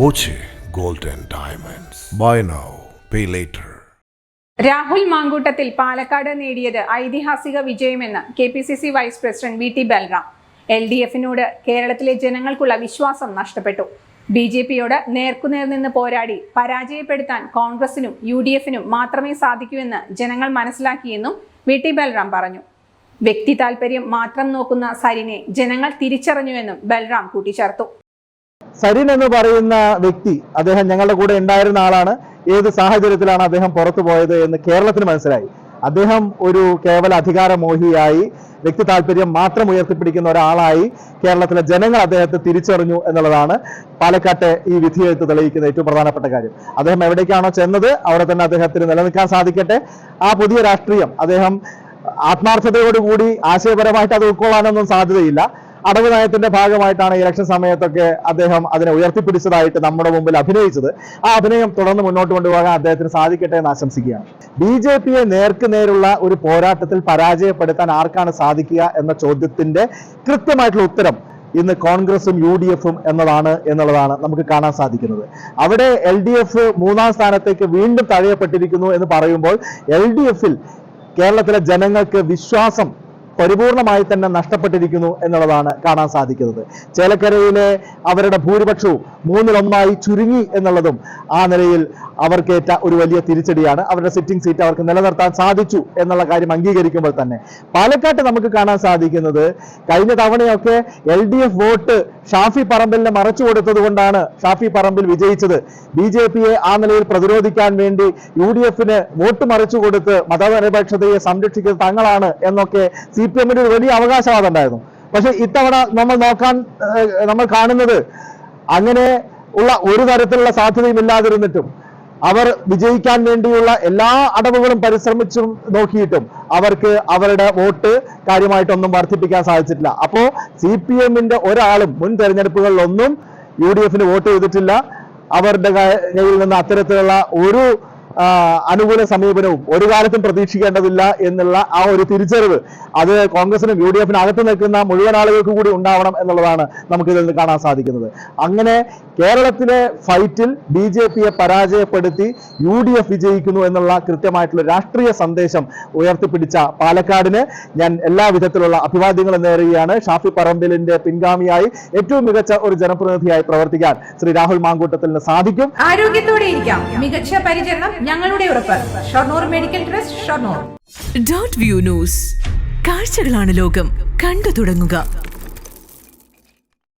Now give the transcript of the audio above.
Boche gold and diamonds buy now pay later Rahul Mankoottathil Palakkad നേടിയത് ഐതിഹാസിക വിജയമെന്ന് K P C C vice president V T Balram. L D എഫിനോട് കേരളത്തിലെ ജനങ്ങൾക്കുള്ള വിശ്വാസം നഷ്ടപ്പെട്ടു. B J പിയോട് നേർക്കുനേർ നിന്ന് പോരാടി പരാജയപ്പെടുത്താൻ കോൺഗ്രസിനും യു ഡി എഫിനും മാത്രമേ സാധിക്കൂ എന്ന് ജനങ്ങൾ മനസ്സിലാക്കിയെന്നും വി ടി ബൽറാം പറഞ്ഞു. വ്യക്തി താൽപര്യം മാത്രം നോക്കുന്ന സരിനെ ജനങ്ങൾ തിരിച്ചറിഞ്ഞുവെന്നും ബൽറാം കൂട്ടിച്ചേർത്തു. സരിൻ എന്ന് പറയുന്ന വ്യക്തി അദ്ദേഹം ഞങ്ങളുടെ കൂടെ ഉണ്ടായിരുന്ന ആളാണ്. ഏത് സാഹചര്യത്തിലാണ് അദ്ദേഹം പുറത്തു പോയത് എന്ന് കേരളത്തിന് മനസ്സിലായി. അദ്ദേഹം ഒരു കേവല അധികാരമോഹിയായി വ്യക്തി താല്പര്യം മാത്രം ഉയർത്തിപ്പിടിക്കുന്ന ഒരാളായി കേരളത്തിലെ ജനങ്ങൾ അദ്ദേഹത്തെ തിരിച്ചറിഞ്ഞു എന്നുള്ളതാണ് പാലക്കാട്ടെ ഈ വിധിയെഴുത്ത് തെളിയിക്കുന്ന ഏറ്റവും പ്രധാനപ്പെട്ട കാര്യം. അദ്ദേഹം എവിടേക്കാണോ ചെന്നത് അവിടെ തന്നെ അദ്ദേഹത്തിന് നിലനിൽക്കാൻ സാധിക്കട്ടെ. ആ പുതിയ രാഷ്ട്രീയം അദ്ദേഹം ആത്മാർത്ഥതയോടുകൂടി ആശയപരമായിട്ട് അത് ഉൾക്കൊള്ളാനൊന്നും സാധ്യതയില്ല. അടവ് നയത്തിന്റെ ഭാഗമായിട്ടാണ് ഇലക്ഷൻ സമയത്തൊക്കെ അദ്ദേഹം അതിനെ ഉയർത്തിപ്പിടിച്ചതായിട്ട് നമ്മുടെ മുമ്പിൽ അഭിനയിച്ചത്. ആ അഭിനയം തുടർന്ന് മുന്നോട്ട് കൊണ്ടുപോകാൻ അദ്ദേഹത്തിന് സാധിക്കട്ടെ എന്ന് ആശംസിക്കുകയാണ്. ബി ജെ പിയെ നേർക്ക് നേരുള്ള ഒരു പോരാട്ടത്തിൽ പരാജയപ്പെടുത്താൻ ആർക്കാണ് സാധിക്കുക എന്ന ചോദ്യത്തിന്റെ കൃത്യമായിട്ടുള്ള ഉത്തരം ഇന്ന് കോൺഗ്രസും യു ഡി എഫും എന്നതാണ് എന്നുള്ളതാണ് നമുക്ക് കാണാൻ സാധിക്കുന്നത്. അവിടെ എൽ ഡി എഫ് മൂന്നാം സ്ഥാനത്തേക്ക് വീണ്ടും തഴയപ്പെട്ടിരിക്കുന്നു എന്ന് പറയുമ്പോൾ എൽ ഡി എഫിൽ കേരളത്തിലെ ജനങ്ങൾക്ക് വിശ്വാസം പരിപൂർണമായി തന്നെ നഷ്ടപ്പെട്ടിരിക്കുന്നു എന്നുള്ളതാണ് കാണാൻ സാധിക്കുന്നത്. ചേലക്കരയിലെ അവരുടെ ഭൂരിപക്ഷവും മൂന്നിലൊന്നായി ചുരുങ്ങി എന്നുള്ളതും ആ നിലയിൽ അവർക്കേറ്റ ഒരു വലിയ തിരിച്ചടിയാണ്. അവരുടെ സിറ്റിംഗ് സീറ്റ് അവർക്ക് നിലനിർത്താൻ സാധിച്ചു എന്നുള്ള കാര്യം അംഗീകരിക്കുമ്പോൾ തന്നെ. പാലക്കാട്ട് നമുക്ക് കാണാൻ സാധിക്കുന്നത് കഴിഞ്ഞ തവണയൊക്കെ L D F vote Shafi പറമ്പലിനെ മറച്ചു കൊടുത്തത് കൊണ്ടാണ് ഷാഫി പറമ്പിൽ വിജയിച്ചത്. ബി ജെ പിയെ ആ നിലയിൽ പ്രതിരോധിക്കാൻ വേണ്ടി യു ഡി എഫിന് വോട്ട് മറിച്ചു കൊടുത്ത് മതനിരപേക്ഷതയെ സംരക്ഷിക്കുന്നത് തങ്ങളാണ് എന്നൊക്കെ സി പി ഒരു വലിയ അവകാശവാദം ഉണ്ടായിരുന്നു. പക്ഷെ ഇത്തവണ നമ്മൾ നോക്കാൻ നമ്മൾ കാണുന്നത് അങ്ങനെ ഉള്ള ഒരു തരത്തിലുള്ള സാധ്യതയും ഇല്ലാതിരുന്നിട്ടും അവർ വിജയിക്കാൻ വേണ്ടിയുള്ള എല്ലാ അടവുകളും പരിശ്രമിച്ചും നോക്കിയിട്ടും അവർക്ക് അവരുടെ വോട്ട് കാര്യമായിട്ടൊന്നും വർദ്ധിപ്പിക്കാൻ സാധിച്ചിട്ടില്ല. അപ്പോ സി പി എമ്മിന്റെ ഒരാളും മുൻ തെരഞ്ഞെടുപ്പുകളിലൊന്നും യു ഡി എഫിന് വോട്ട് ചെയ്തിട്ടില്ല. അവരുടെ കയ്യിൽ നിന്ന് അത്തരത്തിലുള്ള ഒരു അനുകൂല സമീപനവും ഒരു കാലത്തും പ്രതീക്ഷിക്കേണ്ടതില്ല എന്നുള്ള ആ ഒരു തിരിച്ചറിവ് അത് കോൺഗ്രസിനും യു ഡി എഫിനും അകത്ത് നിൽക്കുന്ന മുഴുവൻ ആളുകൾക്ക് കൂടി ഉണ്ടാവണം എന്നുള്ളതാണ് നമുക്കിതിൽ നിന്ന് കാണാൻ സാധിക്കുന്നത്. അങ്ങനെ കേരളത്തിലെ ഫൈറ്റിൽ ബി ജെ പിയെ പരാജയപ്പെടുത്തി യു ഡി എഫ് വിജയിക്കുന്നു എന്നുള്ള കൃത്യമായിട്ടുള്ള രാഷ്ട്രീയ സന്ദേശം ഉയർത്തിപ്പിടിച്ച പാലക്കാടിന് ഞാൻ എല്ലാ വിധത്തിലുള്ള അഭിവാദ്യങ്ങളും നേരുകയാണ്. ഷാഫി പറമ്പിലിന്റെ പിൻഗാമിയായി ഏറ്റവും മികച്ച ഒരു ജനപ്രതിനിധിയായി പ്രവർത്തിക്കാൻ ശ്രീ രാഹുൽ മാങ്കൂട്ടത്തിന് സാധിക്കും. ആരോഗ്യത്തോടെ ഇരിക്കാം. മികച്ച പരിചരണം ഞങ്ങളുടെ ഉറപ്പ്. Shoranur medical trust Shoranur. Dot view news കാഴ്ചകളാണ് ലോകം. കണ്ടു തുടങ്ങുക.